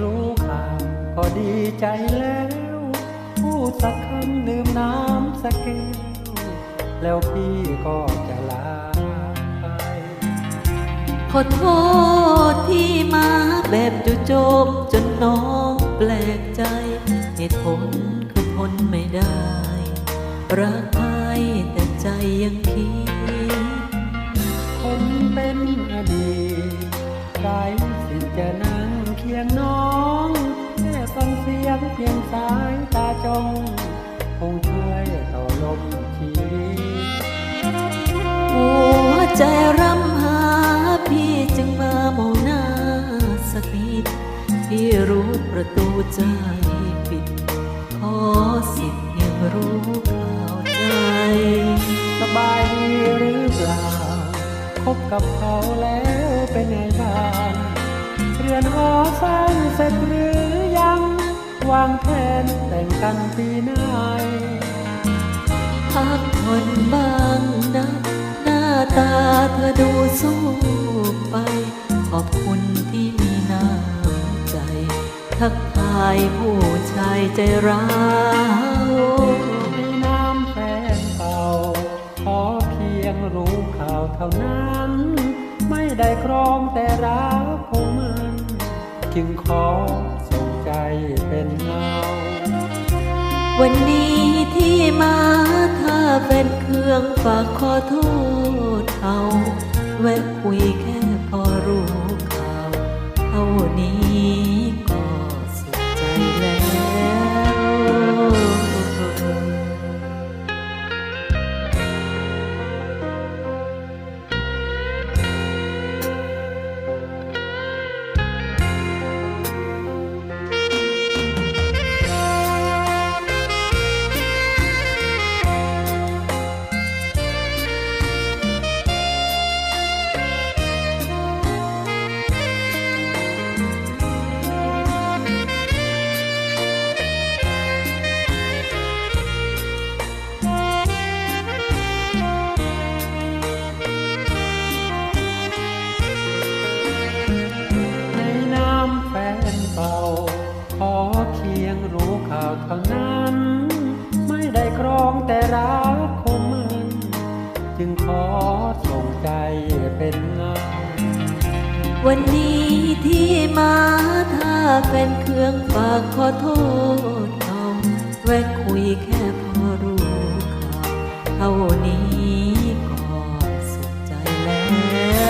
รู้ข่าวก็ดีใจแล้ว พูดสักคำดื่มน้ำสักแก้วแล้วพี่ก็จะลาไปขอโทษที่มาแบบจู่โจมจนน้องแปลกใจ เหตุผลคือทนไม่ได้ รักใครแต่ใจยังคิด เสียงเพียงสายตาจง คงช่วยต่อลมชีวิตหัวใจรำหาพี่จึงมามองหน้าสักนิดพี่รู้ประตูใจปิด ขอสิทธิ์เพียงรู้ข่าวใจ สบายดีหรือเปล่าคบกับเขาแล้วเป็นไงบ้างเรือนหอสร้างเสร็จหรือ วางแผนแต่งกันปีหนพักผ่อนบ้างนะ หน้าตาเธอดูสู้ไป ขอบคุณที่มีน้ำใจ ทักทายผู้ชายใจร้าวมีน้ำแฟนเก่า ขอเพียงรู้ข่าวเท่านั้น ไม่ได้ครองแต่รักคงมัน จึงขอส่ง ใจเป็นเงาวันนี้ที่มาถ้าเป็นเครื่องฝากขอโทษเขาแวะคุยแค่พอรู้ข่าวเท่านี้ ขอเพียงรู้ข่าวเท่านั้น ไม่ได้ครองแต่รักคงมัน จึงขอส่งใจเป็นเงาวันนี้ที่มาถ้าเป็นเครื่องฝากขอโทษเขาแวะคุยแค่พอรู้ข่าวเท่านี้ก็สุขใจแล้ว